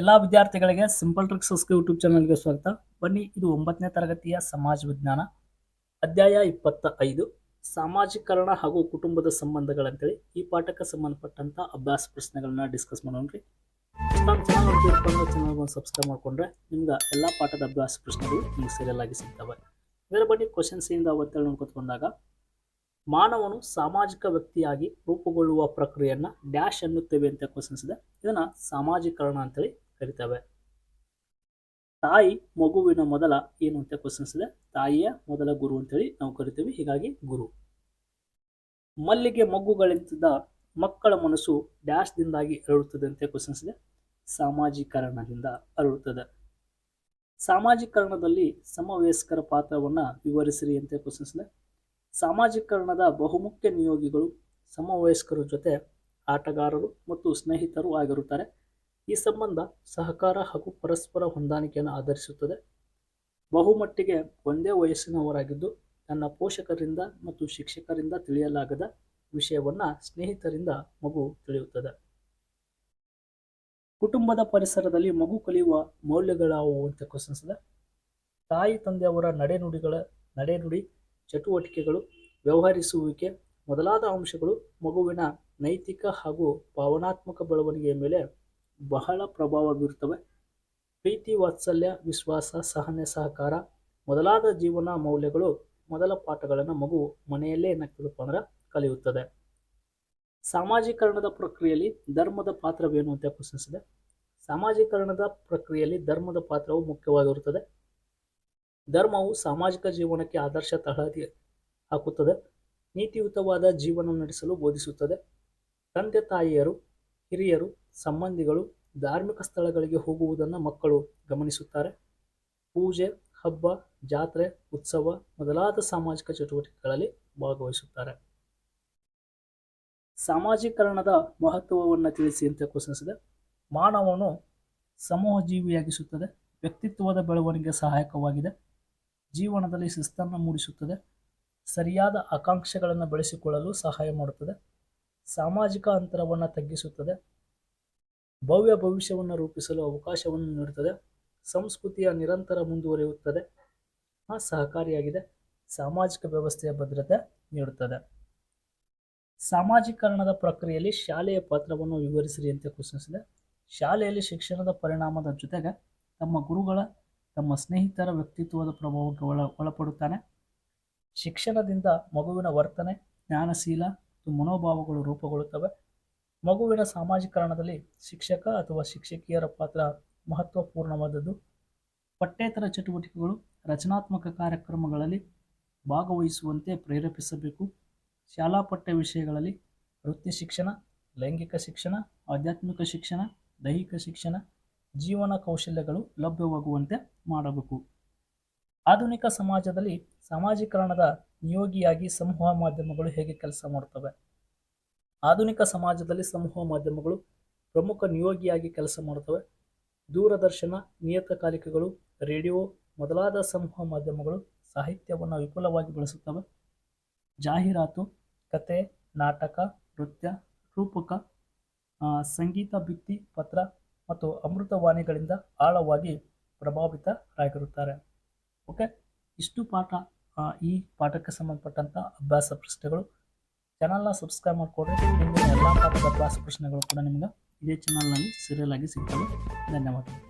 ಎಲ್ಲ ವಿದ್ಯಾರ್ಥಿಗಳಿಗೆ simple tricks YouTube ಚಾನಲ್ಗೆ ಸ್ವಾಗತ. ಬನ್ನಿ, ಇದು ಒಂಬತ್ತನೇ ತರಗತಿಯ ಸಮಾಜ ವಿಜ್ಞಾನ, ಅಧ್ಯಾಯ ಇಪ್ಪತ್ತ ಐದು ಸಾಮಾಜೀಕರಣ ಹಾಗೂ ಕುಟುಂಬದ ಸಂಬಂಧಗಳಂತೇಳಿ ಈ ಪಾಠಕ್ಕೆ ಸಂಬಂಧಪಟ್ಟಂತ ಅಭ್ಯಾಸ ಪ್ರಶ್ನೆಗಳನ್ನ ಡಿಸ್ಕಸ್ ಮಾಡೋಣ್ರಿ ನಮ್ಮ ಚಾನಲ್ ಚಾನಲ್ಗೆ ಸಬ್ಸ್ಕ್ರೈಬ್ ಮಾಡ್ಕೊಂಡ್ರೆ ನಿಮ್ಗೆ ಎಲ್ಲ ಪಾಠದ ಅಭ್ಯಾಸ ಪ್ರಶ್ನೆಗಳು ನಿಮ್ಗೆ ಸೀರಿಯಲ್ ಆಗಿ ಸಿಗ್ತವೆ. ಇದರ ಬನ್ನಿ ಕ್ವಶನ್ಸ್ ಇಂದ ಅವತ್ತೇಳಿ ನೋಡ್ಕೊತ ಬಂದಾಗ, ಮಾನವನು ಸಾಮಾಜಿಕ ವ್ಯಕ್ತಿಯಾಗಿ ರೂಪುಗೊಳ್ಳುವ ಪ್ರಕ್ರಿಯೆಯನ್ನ ಡ್ಯಾಶ್ ಎನ್ನುತ್ತೇವೆ ಅಂತ ಕ್ವಶನ್ಸ್ ಇದೆ. ಇದನ್ನ ಸಾಮಾಜೀಕರಣ ಅಂತೇಳಿ ಕರಿತೇವೆ. ತಾಯಿ ಮಗುವಿನ ಮೊದಲ ಏನು ಅಂತ ಕ್ವಶನ್ಸ್ ಇದೆ. ತಾಯಿಯ ಮೊದಲ ಗುರು ಅಂತೇಳಿ ನಾವು ಕರಿತೀವಿ. ಹೀಗಾಗಿ ಗುರು. ಮಲ್ಲಿಗೆ ಮಗ್ಗುಗಳಿಂದ ಮಕ್ಕಳ ಮನಸ್ಸು ಡ್ಯಾಶ್ದಿಂದಾಗಿ ಅರಳುತ್ತದೆ ಅಂತ ಕ್ವಶನ್ಸ್ ಇದೆ. ಸಾಮಾಜೀಕರಣದಿಂದ ಅರಳುತ್ತದೆ. ಸಾಮಾಜೀಕರಣದಲ್ಲಿ ಸಮವಯಸ್ಕರ ಪಾತ್ರವನ್ನ ವಿವರಿಸಿರಿ ಅಂತ ಕ್ವಶನ್ಸ್ ಇದೆ. ಸಾಮಾಜೀಕರಣದ ಬಹುಮುಖ್ಯ ನಿಯೋಗಿಗಳು ಸಮವಯಸ್ಕರ ಜೊತೆ ಆಟಗಾರರು ಮತ್ತು ಸ್ನೇಹಿತರು ಆಗಿರುತ್ತಾರೆ. ಈ ಸಂಬಂಧ ಸಹಕಾರ ಹಾಗೂ ಪರಸ್ಪರ ಹೊಂದಾಣಿಕೆಯನ್ನು ಆಧರಿಸುತ್ತದೆ. ಬಹುಮಟ್ಟಿಗೆ ಒಂದೇ ವಯಸ್ಸಿನವರಾಗಿದ್ದು ತನ್ನ ಪೋಷಕರಿಂದ ಮತ್ತು ಶಿಕ್ಷಕರಿಂದ ತಿಳಿಯಲಾಗದ ವಿಷಯವನ್ನ ಸ್ನೇಹಿತರಿಂದ ಮಗು ತಿಳಿಯುತ್ತದೆ. ಕುಟುಂಬದ ಪರಿಸರದಲ್ಲಿ ಮಗು ಕಲಿಯುವ ಮೌಲ್ಯಗಳಾವುವು ಅಂತ ಕ್ವಶನ್ಸ್ ತಾಯಿ ತಂದೆಯವರ ನಡೆನುಡಿಗಳ ನಡೆನುಡಿ ಚಟುವಟಿಕೆಗಳು, ವ್ಯವಹರಿಸುವಿಕೆ ಮೊದಲಾದ ಅಂಶಗಳು ಮಗುವಿನ ನೈತಿಕ ಹಾಗೂ ಭಾವನಾತ್ಮಕ ಬೆಳವಣಿಗೆಯ ಮೇಲೆ ಬಹಳ ಪ್ರಭಾವ ಬೀರುತ್ತವೆ ಪ್ರೀತಿ, ವಾತ್ಸಲ್ಯ, ವಿಶ್ವಾಸ, ಸಹನೆ, ಸಹಕಾರ ಮೊದಲಾದ ಜೀವನ ಮೌಲ್ಯಗಳು ಮೊದಲ ಪಾಠಗಳನ್ನು ಮಗು ಮನೆಯಲ್ಲೇ ಏನಾಗ್ತದಪ್ಪ ಅಂದ್ರೆ ಕಲಿಯುತ್ತದೆ. ಸಾಮಾಜೀಕರಣದ ಪ್ರಕ್ರಿಯೆಯಲ್ಲಿ ಧರ್ಮದ ಪಾತ್ರವೇನು ಅಂತ ಪ್ರಶ್ನಿಸಿದೆ. ಸಾಮಾಜೀಕರಣದ ಪ್ರಕ್ರಿಯೆಯಲ್ಲಿ ಧರ್ಮದ ಪಾತ್ರವು ಮುಖ್ಯವಾಗಿರುತ್ತದೆ. ಧರ್ಮವು ಸಾಮಾಜಿಕ ಜೀವನಕ್ಕೆ ಆದರ್ಶ ತಳಹದಿ ಹಾಕುತ್ತದೆ. ನೀತಿಯುತವಾದ ಜೀವನ ನಡೆಸಲು ಬೋಧಿಸುತ್ತದೆ. ತಂದೆ ತಾಯಿಯರು ಹಿರಿಯರು, ಸಂಬಂಧಿಗಳು ಧಾರ್ಮಿಕ ಸ್ಥಳಗಳಿಗೆ ಹೋಗುವುದನ್ನು ಮಕ್ಕಳು ಗಮನಿಸುತ್ತಾರೆ. ಪೂಜೆ, ಹಬ್ಬ, ಜಾತ್ರೆ, ಉತ್ಸವ ಮೊದಲಾದ ಸಾಮಾಜಿಕ ಚಟುವಟಿಕೆಗಳಲ್ಲಿ ಭಾಗವಹಿಸುತ್ತಾರೆ. ಸಾಮಾಜೀಕರಣದ ಮಹತ್ವವನ್ನು ತಿಳಿಸಿ ಅಂತ ಕ್ವಶನ್ಸ್ ಮಾನವನು ಸಮೂಹ ಜೀವಿಯಾಗಿಸುತ್ತದೆ ವ್ಯಕ್ತಿತ್ವದ ಬೆಳವಣಿಗೆ ಸಹಾಯಕವಾಗಿದೆ, ಜೀವನದಲ್ಲಿ ಶಿಸ್ತನ್ನು ಮೂಡಿಸುತ್ತದೆ, ಸರಿಯಾದ ಆಕಾಂಕ್ಷೆಗಳನ್ನು ಬೆಳೆಸಿಕೊಳ್ಳಲು ಸಹಾಯ ಮಾಡುತ್ತದೆ. ಸಾಮಾಜಿಕ ಅಂತರವನ್ನು ತಗ್ಗಿಸುತ್ತದೆ. ಭವ್ಯ ಭವಿಷ್ಯವನ್ನು ರೂಪಿಸಲು ಅವಕಾಶವನ್ನು ನೀಡುತ್ತದೆ. ಸಂಸ್ಕೃತಿಯ ನಿರಂತರ ಮುಂದುವರಿಯುತ್ತದೆ. ಸಹಕಾರಿಯಾಗಿದೆ. ಸಾಮಾಜಿಕ ವ್ಯವಸ್ಥೆಯ ಭದ್ರತೆ ನೀಡುತ್ತದೆ. ಸಾಮಾಜೀಕರಣದ ಪ್ರಕ್ರಿಯೆಯಲ್ಲಿ ಶಾಲೆಯ ಪಾತ್ರವನ್ನು ವಿವರಿಸಿರಿ ಅಂತ ಪ್ರಶ್ನಿಸಿದೆ. ಶಾಲೆಯಲ್ಲಿ ಶಿಕ್ಷಣದ ಪರಿಣಾಮದ ಜೊತೆಗೆ ತಮ್ಮ ಗುರುಗಳ, ತಮ್ಮ ಸ್ನೇಹಿತರ ವ್ಯಕ್ತಿತ್ವದ ಪ್ರಭಾವಕ್ಕೆ ಒಳ, ಒಳಪಡುತ್ತಾನೆ. ಶಿಕ್ಷಣದಿಂದ ಮಗುವಿನ ವರ್ತನೆ, ಜ್ಞಾನಶೀಲ ಮತ್ತು ಮನೋಭಾವಗಳು ರೂಪುಗೊಳ್ಳುತ್ತವೆ. ಮಗುವಿನ ಸಾಮಾಜೀಕರಣದಲ್ಲಿ ಶಿಕ್ಷಕ ಅಥವಾ ಶಿಕ್ಷಕಿಯರ ಪಾತ್ರ ಮಹತ್ವಪೂರ್ಣವಾದದ್ದು. ಪಠ್ಯೇತರ ಚಟುವಟಿಕೆಗಳು ರಚನಾತ್ಮಕ ಕಾರ್ಯಕ್ರಮಗಳಲ್ಲಿ ಭಾಗವಹಿಸುವಂತೆ ಪ್ರೇರೇಪಿಸಬೇಕು. ಶಾಲಾ ಪಠ್ಯ ವಿಷಯಗಳಲ್ಲಿ ವೃತ್ತಿ ಶಿಕ್ಷಣ, ಲೈಂಗಿಕ ಶಿಕ್ಷಣ, ಆಧ್ಯಾತ್ಮಿಕ ಶಿಕ್ಷಣ, ದೈಹಿಕ ಶಿಕ್ಷಣ, ಜೀವನ ಕೌಶಲ್ಯಗಳು ಲಭ್ಯವಾಗುವಂತೆ ಮಾಡಬೇಕು. ಆಧುನಿಕ ಸಮಾಜದಲ್ಲಿ ಸಾಮಾಜೀಕರಣದ ನಿಯೋಗಿಯಾಗಿ ಸಮೂಹ ಮಾಧ್ಯಮಗಳು ಹೇಗೆ ಕೆಲಸ ಮಾಡುತ್ತವೆ ಆಧುನಿಕ ಸಮಾಜದಲ್ಲಿ ಸಮೂಹ ಮಾಧ್ಯಮಗಳು ಪ್ರಮುಖ ನಿಯೋಗಿಯಾಗಿ ಕೆಲಸ ಮಾಡುತ್ತವೆ ದೂರದರ್ಶನ ನಿಯತಕಾಲಿಕೆಗಳು ರೇಡಿಯೋ ಮೊದಲಾದ ಸಮೂಹ ಮಾಧ್ಯಮಗಳು ಸಾಹಿತ್ಯವನ್ನು ವಿಪುಲವಾಗಿ ಬಳಸುತ್ತವೆ. ಜಾಹೀರಾತು, ಕತೆ, ನಾಟಕ, ನೃತ್ಯ, ರೂಪಕ ಸಂಗೀತ, ಭಿತ್ತಿ, ಪತ್ರ ಮತ್ತು ಅಮೃತವಾಣಿಗಳಿಂದ ಆಳವಾಗಿ ಪ್ರಭಾವಿತರಾಗಿರುತ್ತಾರೆ. ಓಕೆ, ಇಷ್ಟು ಪಾಠ. ಈ ಪಾಠಕ್ಕೆ ಸಂಬಂಧಪಟ್ಟಂಥ ಅಭ್ಯಾಸ ಪ್ರಶ್ನೆಗಳು. ಚಾನಲ್ನ ಸಬ್ಸ್ಕ್ರೈಬ್ ಮಾಡಿಕೊಡ್ರಿ. ನಿಮಗೆ ಎಲ್ಲ ಪಾಠದ ಅಭ್ಯಾಸ ಪ್ರಶ್ನೆಗಳು ಕೂಡ ನಿಮ್ಗೆ ಇದೇ ಚಾನಲ್ನಲ್ಲಿ ಸೀರಿಯಲ್ ಆಗಿ ಸಿಗ್ತವೆ. ಧನ್ಯವಾದಗಳು.